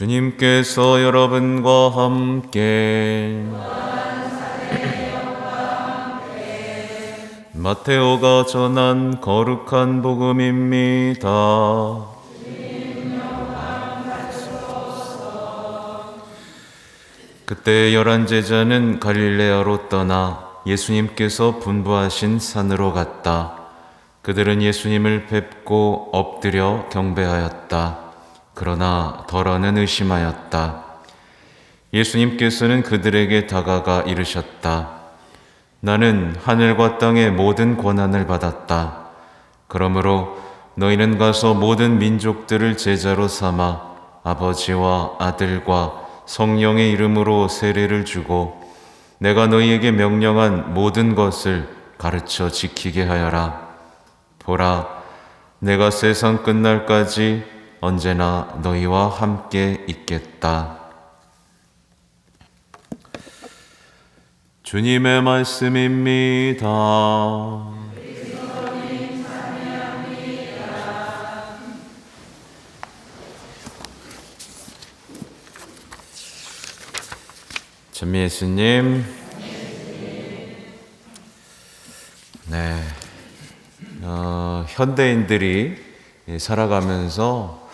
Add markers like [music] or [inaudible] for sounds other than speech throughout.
주님께서 여러분과 함께 마테오가 전한 거룩한 복음입니다. 그때 열한 제자는 갈릴레아로 떠나 예수님께서 분부하신 산으로 갔다. 그들은 예수님을 뵙고 엎드려 경배하였다. 그러나 덜어는 의심하였다. 예수님께서는 그들에게 다가가 이르셨다. 나는 하늘과 땅의 모든 권한을 받았다. 그러므로 너희는 가서 모든 민족들을 제자로 삼아 아버지와 아들과 성령의 이름으로 세례를 주고 내가 너희에게 명령한 모든 것을 가르쳐 지키게 하여라. 보라, 내가 세상 끝날까지 언제나 너희와 함께 있겠다. 주님의 말씀입니다. 전미 예수님. 네. 어, 현대인들이 살아가면서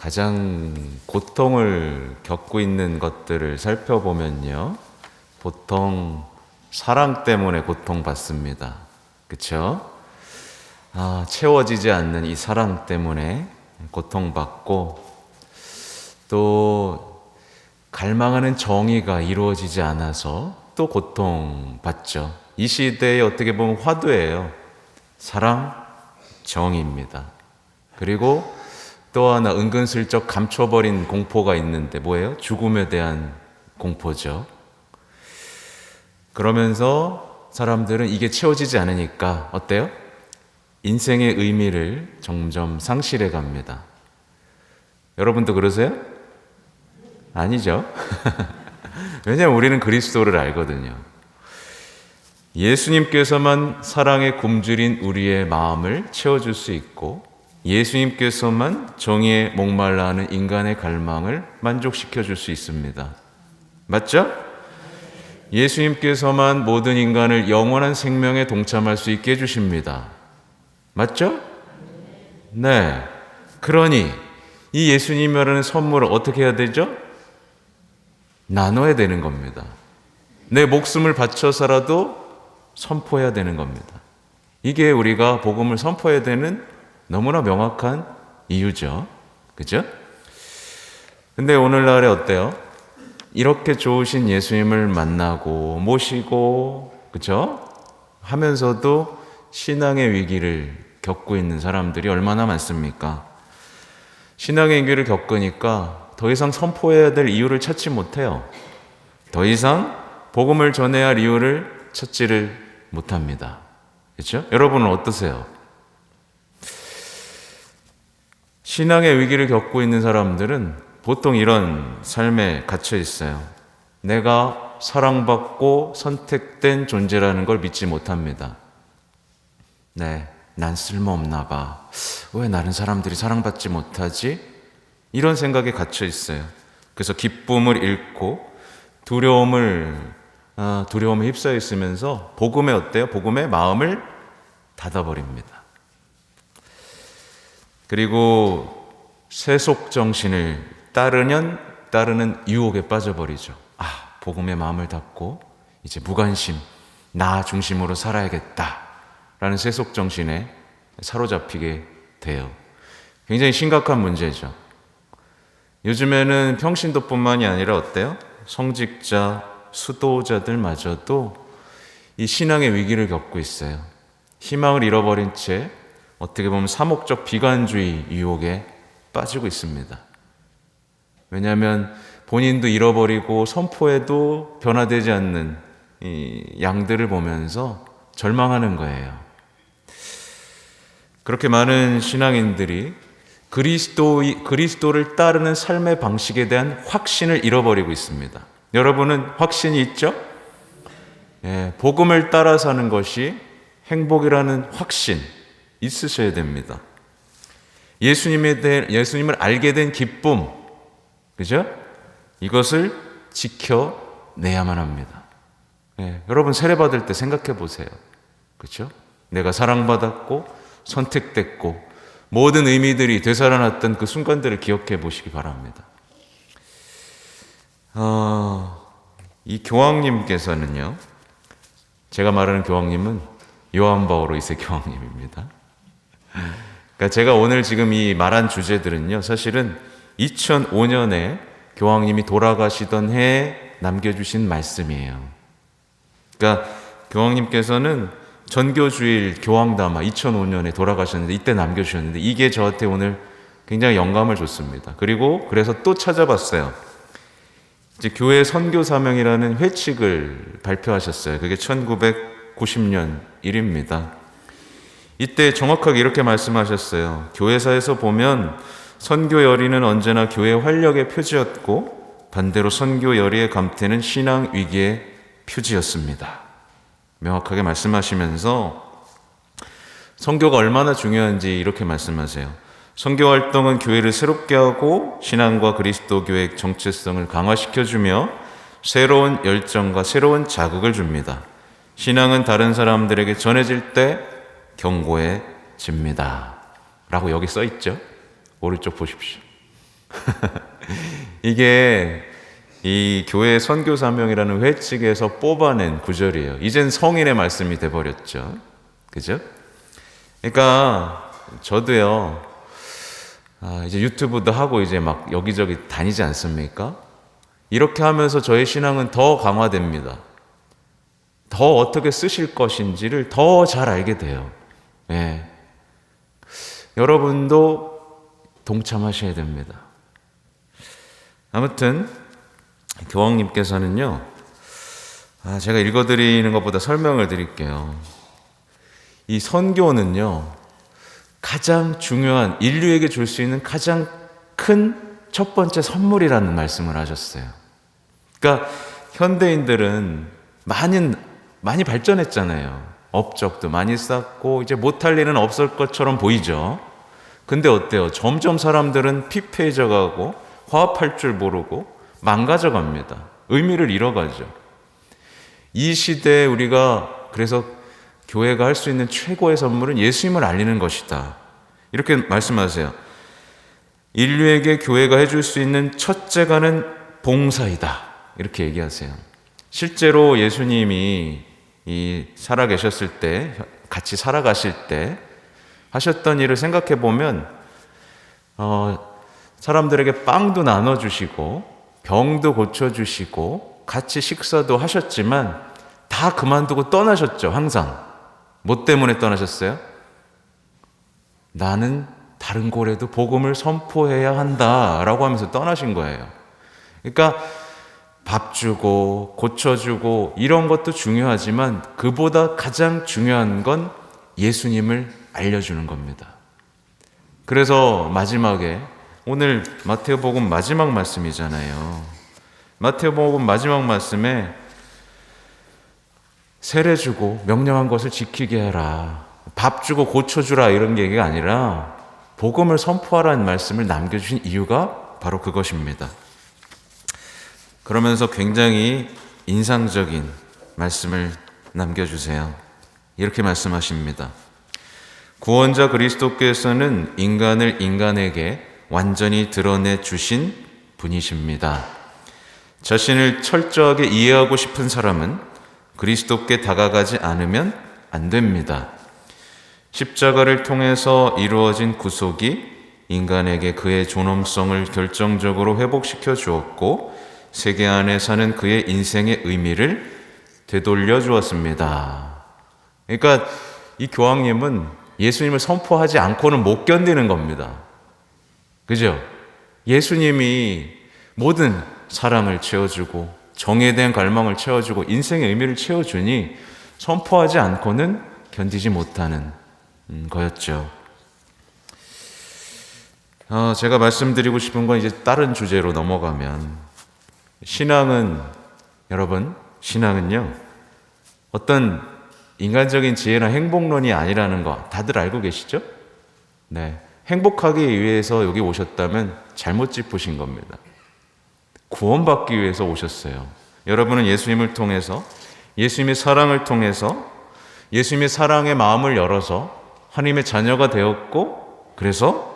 가장 고통을 겪고 있는 것들을 살펴보면요. 보통 사랑 때문에 고통받습니다. 그쵸? 아, 채워지지 않는 이 사랑 때문에 고통받고 또 갈망하는 정의가 이루어지지 않아서 또 고통받죠. 이 시대에 어떻게 보면 화두예요. 사랑, 정의입니다. 그리고 또 하나 은근슬쩍 감춰버린 공포가 있는데 뭐예요? 죽음에 대한 공포죠. 그러면서 사람들은 이게 채워지지 않으니까 어때요? 인생의 의미를 점점 상실해 갑니다. 여러분도 그러세요? 아니죠. [laughs] 왜냐하면 우리는 그리스도를 알거든요. 예수님께서만 사랑의 굶주린 우리의 마음을 채워줄 수 있고 예수님께서만 정의에 목말라 하는 인간의 갈망을 만족시켜 줄 수 있습니다. 맞죠? 예수님께서만 모든 인간을 영원한 생명에 동참할 수 있게 해주십니다. 맞죠? 네. 그러니 이 예수님이라는 선물을 어떻게 해야 되죠? 나눠야 되는 겁니다. 내 목숨을 바쳐서라도 선포해야 되는 겁니다. 이게 우리가 복음을 선포해야 되는 너무나 명확한 이유죠. 그죠? 근데 오늘날에 어때요? 이렇게 좋으신 예수님을 만나고 모시고 그죠? 하면서도 신앙의 위기를 겪고 있는 사람들이 얼마나 많습니까? 신앙의 위기를 겪으니까 더 이상 선포해야 될 이유를 찾지 못해요. 더 이상 복음을 전해야 할 이유를 찾지를 못합니다. 그렇죠? 여러분은 어떠세요? 신앙의 위기를 겪고 있는 사람들은 보통 이런 삶에 갇혀 있어요. 내가 사랑받고 선택된 존재라는 걸 믿지 못합니다. 네, 난 쓸모없나 봐. 왜 나는 사람들이 사랑받지 못하지? 이런 생각에 갇혀 있어요. 그래서 기쁨을 잃고 두려움을 아, 두려움에 휩싸여 있으면서 복음에 어때요? 복음에 마음을 닫아버립니다. 그리고 세속 정신을 따르면 따르는 유혹에 빠져버리죠. 아, 복음의 마음을 닫고 이제 무관심, 나 중심으로 살아야겠다. 라는 세속 정신에 사로잡히게 돼요. 굉장히 심각한 문제죠. 요즘에는 평신도뿐만이 아니라 어때요? 성직자, 수도자들마저도 이 신앙의 위기를 겪고 있어요. 희망을 잃어버린 채 어떻게 보면 사목적 비관주의 유혹에 빠지고 있습니다. 왜냐하면 본인도 잃어버리고 선포해도 변화되지 않는 이 양들을 보면서 절망하는 거예요. 그렇게 많은 신앙인들이 그리스도 그리스도를 따르는 삶의 방식에 대한 확신을 잃어버리고 있습니다. 여러분은 확신이 있죠? 예, 복음을 따라 사는 것이 행복이라는 확신 있으셔야 됩니다. 예수님에 대해 예수님을 알게 된 기쁨, 그죠? 이것을 지켜내야만 합니다. 예, 여러분 세례 받을 때 생각해 보세요. 그렇죠? 내가 사랑받았고 선택됐고 모든 의미들이 되살아났던 그 순간들을 기억해 보시기 바랍니다. 어, 이 교황님께서는요. 제가 말하는 교황님은 요한 바오로 이세 교황님입니다. 그러니까 제가 오늘 지금 이 말한 주제들은요. 사실은 2005년에 교황님이 돌아가시던 해에 남겨주신 말씀이에요. 그러니까 교황님께서는 전교주일 교황담화 2005년에 돌아가셨는데 이때 남겨주셨는데 이게 저한테 오늘 굉장히 영감을 줬습니다. 그리고 그래서 또 찾아봤어요. 이제 교회 선교 사명이라는 회칙을 발표하셨어요. 그게 1990년 일입니다. 이때 정확하게 이렇게 말씀하셨어요. 교회사에서 보면 선교 열의는 언제나 교회 활력의 표지였고 반대로 선교 열의의 감퇴는 신앙 위기의 표지였습니다. 명확하게 말씀하시면서 선교가 얼마나 중요한지 이렇게 말씀하세요. 선교 활동은 교회를 새롭게 하고 신앙과 그리스도 교회 정체성을 강화시켜 주며 새로운 열정과 새로운 자극을 줍니다. 신앙은 다른 사람들에게 전해질 때 경고해집니다. 라고 여기 써 있죠. 오른쪽 보십시오. [laughs] 이게 이 교회 선교 사명이라는 회칙에서 뽑아낸 구절이에요. 이젠 성인의 말씀이 돼 버렸죠. 그죠? 그러니까 저도요. 아, 이제 유튜브도 하고 이제 막 여기저기 다니지 않습니까? 이렇게 하면서 저의 신앙은 더 강화됩니다. 더 어떻게 쓰실 것인지를 더 잘 알게 돼요. 예. 여러분도 동참하셔야 됩니다. 아무튼 교황님께서는요. 아, 제가 읽어드리는 것보다 설명을 드릴게요. 이 선교는요. 가장 중요한 인류에게 줄 수 있는 가장 큰 첫 번째 선물이라는 말씀을 하셨어요. 그러니까 현대인들은 많이 많이 발전했잖아요. 업적도 많이 쌓고 이제 못할 일은 없을 것처럼 보이죠. 근데 어때요? 점점 사람들은 피폐해져 가고 화합할 줄 모르고 망가져 갑니다. 의미를 잃어가죠. 이 시대에 우리가 그래서 교회가 할 수 있는 최고의 선물은 예수님을 알리는 것이다. 이렇게 말씀하세요. 인류에게 교회가 해줄 수 있는 첫째가는 봉사이다. 이렇게 얘기하세요. 실제로 예수님이 이 살아 계셨을 때, 같이 살아가실 때 하셨던 일을 생각해 보면, 어, 사람들에게 빵도 나눠 주시고, 병도 고쳐 주시고, 같이 식사도 하셨지만, 다 그만두고 떠나셨죠, 항상. 뭐 때문에 떠나셨어요? 나는 다른 곳에도 복음을 선포해야 한다라고 하면서 떠나신 거예요. 그러니까 밥 주고 고쳐주고 이런 것도 중요하지만 그보다 가장 중요한 건 예수님을 알려주는 겁니다. 그래서 마지막에 오늘 마태복음 마지막 말씀이잖아요. 마태복음 마지막 말씀에 세례 주고 명령한 것을 지키게 하라. 밥 주고 고쳐주라 이런 얘기가 아니라 복음을 선포하라는 말씀을 남겨주신 이유가 바로 그것입니다. 그러면서 굉장히 인상적인 말씀을 남겨주세요. 이렇게 말씀하십니다. 구원자 그리스도께서는 인간을 인간에게 완전히 드러내 주신 분이십니다. 자신을 철저하게 이해하고 싶은 사람은 그리스도께 다가가지 않으면 안 됩니다. 십자가를 통해서 이루어진 구속이 인간에게 그의 존엄성을 결정적으로 회복시켜 주었고 세계 안에 사는 그의 인생의 의미를 되돌려 주었습니다. 그러니까 이 교황님은 예수님을 선포하지 않고는 못 견디는 겁니다. 그죠? 예수님이 모든 사랑을 채워주고 정에 대한 갈망을 채워주고 인생의 의미를 채워주니 선포하지 않고는 견디지 못하는 음, 거였죠. 어, 제가 말씀드리고 싶은 건 이제 다른 주제로 넘어가면 신앙은 여러분 신앙은요 어떤 인간적인 지혜나 행복론이 아니라는 거 다들 알고 계시죠? 네. 행복하기 위해서 여기 오셨다면 잘못 짚으신 겁니다. 구원받기 위해서 오셨어요. 여러분은 예수님을 통해서 예수님의 사랑을 통해서 예수님의 사랑의 마음을 열어서 하나님의 자녀가 되었고 그래서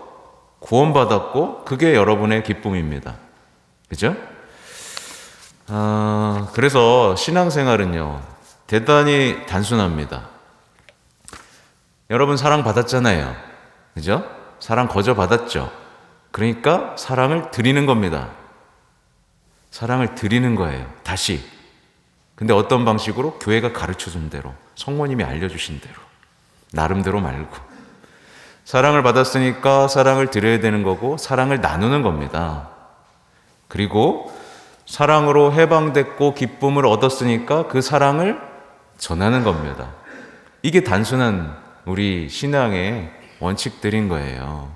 구원받았고 그게 여러분의 기쁨입니다. 그죠? 아, 그래서 신앙생활은요, 대단히 단순합니다. 여러분 사랑 받았잖아요. 그죠? 사랑 거저 받았죠. 그러니까 사랑을 드리는 겁니다. 사랑을 드리는 거예요. 다시. 근데 어떤 방식으로? 교회가 가르쳐 준 대로, 성모님이 알려주신 대로, 나름대로 말고. 사랑을 받았으니까 사랑을 드려야 되는 거고, 사랑을 나누는 겁니다. 그리고 사랑으로 해방됐고 기쁨을 얻었으니까 그 사랑을 전하는 겁니다. 이게 단순한 우리 신앙의 원칙들인 거예요.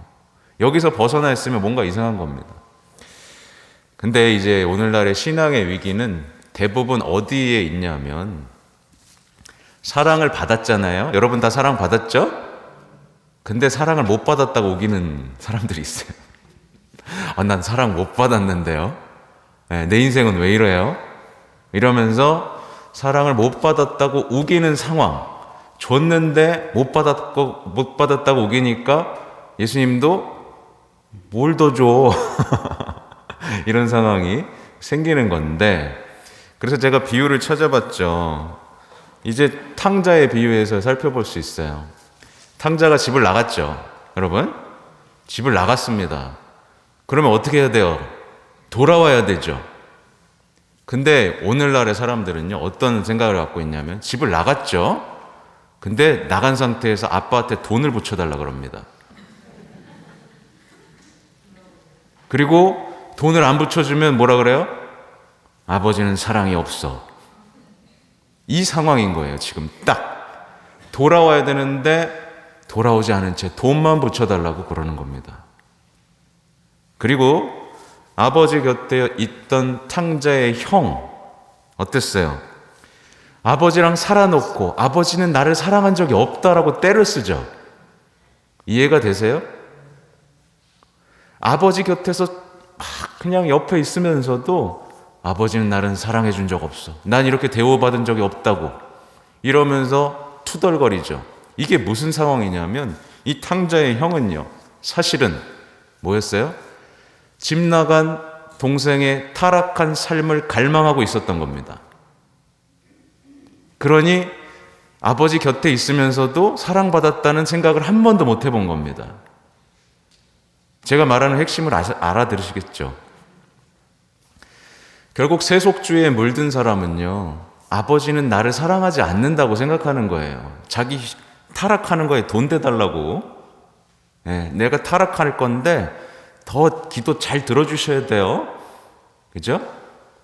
여기서 벗어나 있으면 뭔가 이상한 겁니다. 근데 이제 오늘날의 신앙의 위기는 대부분 어디에 있냐면 사랑을 받았잖아요. 여러분 다 사랑 받았죠? 근데 사랑을 못 받았다고 우기는 사람들이 있어요. [laughs] 아, 난 사랑 못 받았는데요. 네, 내 인생은 왜 이래요? 이러면서 사랑을 못 받았다고 우기는 상황. 줬는데 못 받았고 못 받았다고 우기니까 예수님도 뭘 더 줘? [laughs] 이런 상황이 생기는 건데 그래서 제가 비유를 찾아봤죠. 이제 탕자의 비유에서 살펴볼 수 있어요. 탕자가 집을 나갔죠. 여러분? 집을 나갔습니다. 그러면 어떻게 해야 돼요? 돌아와야 되죠. 근데 오늘날의 사람들은요, 어떤 생각을 갖고 있냐면, 집을 나갔죠? 근데 나간 상태에서 아빠한테 돈을 붙여달라 그럽니다. 그리고 돈을 안 붙여주면 뭐라 그래요? 아버지는 사랑이 없어. 이 상황인 거예요, 지금 딱. 돌아와야 되는데 돌아오지 않은 채 돈만 붙여달라고 그러는 겁니다. 그리고 아버지 곁에 있던 탕자의 형, 어땠어요? 아버지랑 살아놓고 아버지는 나를 사랑한 적이 없다라고 때를 쓰죠. 이해가 되세요? 아버지 곁에서 그냥 옆에 있으면서도 아버지는 나를 사랑해 준 적 없어. 난 이렇게 대우받은 적이 없다고. 이러면서 투덜거리죠. 이게 무슨 상황이냐면 이 탕자의 형은요. 사실은 뭐였어요? 집 나간 동생의 타락한 삶을 갈망하고 있었던 겁니다. 그러니 아버지 곁에 있으면서도 사랑받았다는 생각을 한 번도 못 해본 겁니다. 제가 말하는 핵심을 알아들으시겠죠? 결국 세속주의에 물든 사람은요, 아버지는 나를 사랑하지 않는다고 생각하는 거예요. 자기 타락하는 거에 돈 대달라고. 네, 내가 타락할 건데 더 기도 잘 들어주셔야 돼요. 그죠?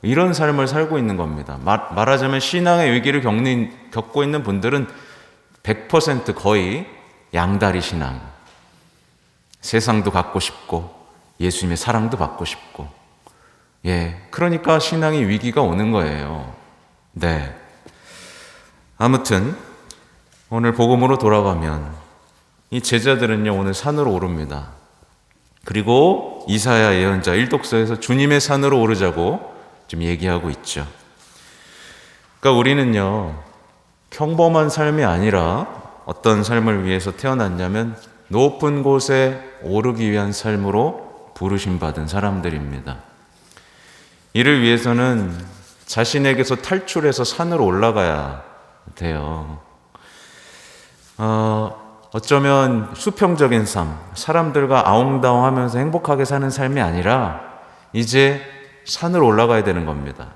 이런 삶을 살고 있는 겁니다. 말, 말하자면 신앙의 위기를 겪는, 겪고 있는 분들은 100% 거의 양다리 신앙. 세상도 갖고 싶고, 예수님의 사랑도 받고 싶고. 예. 그러니까 신앙의 위기가 오는 거예요. 네. 아무튼, 오늘 복음으로 돌아가면, 이 제자들은요, 오늘 산으로 오릅니다. 그리고 이사야 예언자 1독서에서 주님의 산으로 오르자고 좀 얘기하고 있죠. 그러니까 우리는요, 평범한 삶이 아니라 어떤 삶을 위해서 태어났냐면 높은 곳에 오르기 위한 삶으로 부르심 받은 사람들입니다. 이를 위해서는 자신에게서 탈출해서 산으로 올라가야 돼요. 어, 어쩌면 수평적인 삶, 사람들과 아웅다웅 하면서 행복하게 사는 삶이 아니라 이제 산을 올라가야 되는 겁니다.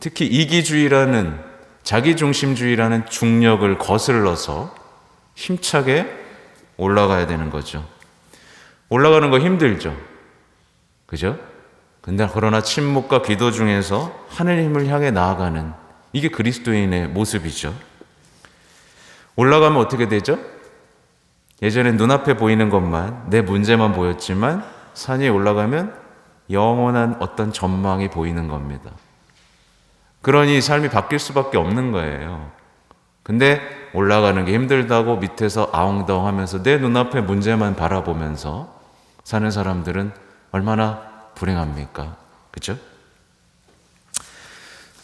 특히 이기주의라는 자기중심주의라는 중력을 거슬러서 힘차게 올라가야 되는 거죠. 올라가는 거 힘들죠. 그죠? 근데 그러나 침묵과 기도 중에서 하늘님을 향해 나아가는 이게 그리스도인의 모습이죠. 올라가면 어떻게 되죠? 예전에 눈앞에 보이는 것만, 내 문제만 보였지만 산에 올라가면 영원한 어떤 전망이 보이는 겁니다. 그러니 삶이 바뀔 수밖에 없는 거예요. 근데 올라가는 게 힘들다고 밑에서 아웅다웅 하면서 내 눈앞에 문제만 바라보면서 사는 사람들은 얼마나 불행합니까? 그죠?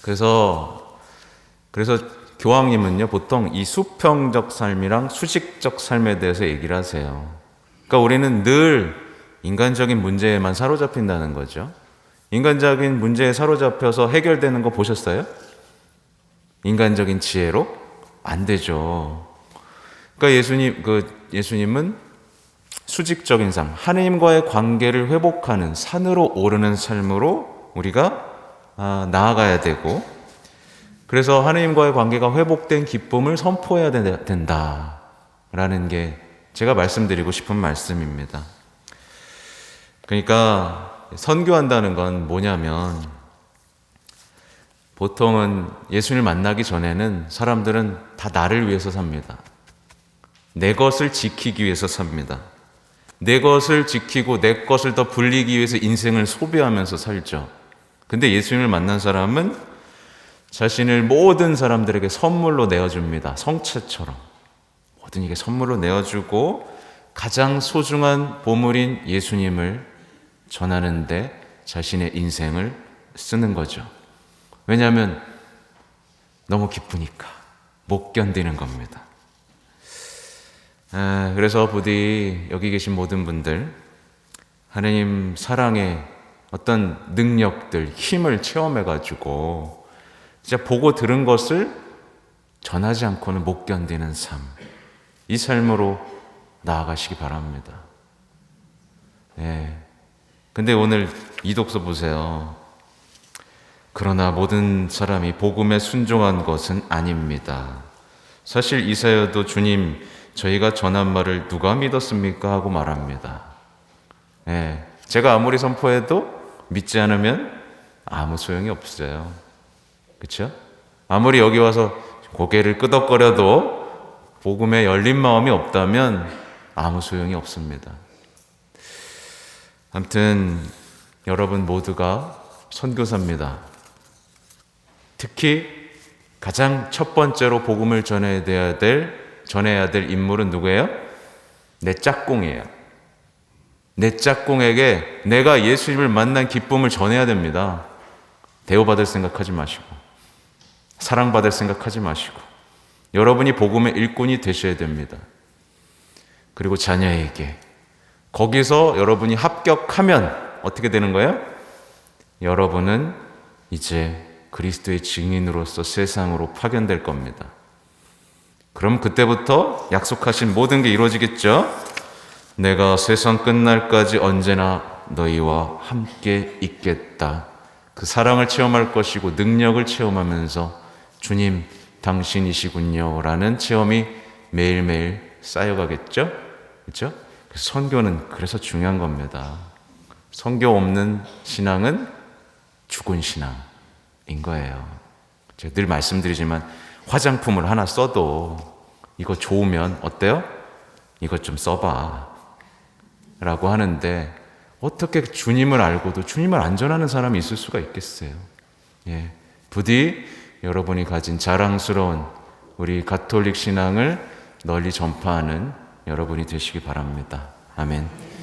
그래서 그래서 교황님은요 보통 이 수평적 삶이랑 수직적 삶에 대해서 얘기를 하세요. 그러니까 우리는 늘 인간적인 문제에만 사로잡힌다는 거죠. 인간적인 문제에 사로잡혀서 해결되는 거 보셨어요? 인간적인 지혜로 안 되죠. 그러니까 예수님 그 예수님은 수직적인 삶, 하나님과의 관계를 회복하는 산으로 오르는 삶으로 우리가 아, 나아가야 되고 그래서 하나님과의 관계가 회복된 기쁨을 선포해야 된다 라는 게 제가 말씀드리고 싶은 말씀입니다. 그러니까 선교한다는 건 뭐냐면 보통은 예수님을 만나기 전에는 사람들은 다 나를 위해서 삽니다. 내 것을 지키기 위해서 삽니다. 내 것을 지키고 내 것을 더 불리기 위해서 인생을 소비하면서 살죠. 근데 예수님을 만난 사람은 자신을 모든 사람들에게 선물로 내어줍니다. 성체처럼. 모든 이게 선물로 내어주고 가장 소중한 보물인 예수님을 전하는데 자신의 인생을 쓰는 거죠. 왜냐하면 너무 기쁘니까 못 견디는 겁니다. 아, 그래서 부디 여기 계신 모든 분들 하나님 사랑의 어떤 능력들, 힘을 체험해 가지고 진짜 보고 들은 것을 전하지 않고는 못 견디는 삶. 이 삶으로 나아가시기 바랍니다. 예. 근데 오늘 이 독서 보세요. 그러나 모든 사람이 복음에 순종한 것은 아닙니다. 사실 이사야도 주님 저희가 전한 말을 누가 믿었습니까 하고 말합니다. 예. 제가 아무리 선포해도 믿지 않으면 아무 소용이 없어요. 그렇죠? 아무리 여기 와서 고개를 끄덕거려도 복음에 열린 마음이 없다면 아무 소용이 없습니다. 아무튼 여러분 모두가 선교사입니다. 특히 가장 첫 번째로 복음을 전해야 될 전해야 될 인물은 누구예요? 내 짝꿍이에요. 내 짝꿍에게 내가 예수님을 만난 기쁨을 전해야 됩니다. 대우받을 생각하지 마시고 사랑받을 생각하지 마시고 여러분이 복음의 일꾼이 되셔야 됩니다. 그리고 자녀에게 거기서 여러분이 합격하면 어떻게 되는 거예요? 여러분은 이제 그리스도의 증인으로서 세상으로 파견될 겁니다. 그럼 그때부터 약속하신 모든 게 이루어지겠죠? 내가 세상 끝날까지 언제나 너희와 함께 있겠다. 그 사랑을 체험할 것이고 능력을 체험하면서 주님 당신이시군요. 라는 체험이 매일매일 쌓여가겠죠? 그렇죠? 선교는 그래서 중요한 겁니다. 선교 없는 신앙은 죽은 신앙인 거예요. 제가 늘 말씀드리지만 화장품을 하나 써도 이거 좋으면 어때요? 이것 좀 써봐. 라고 하는데 어떻게 주님을 알고도 주님을 안 전하는 사람이 있을 수가 있겠어요. 예. 부디 여러분이 가진 자랑스러운 우리 가톨릭 신앙을 널리 전파하는 여러분이 되시기 바랍니다. 아멘.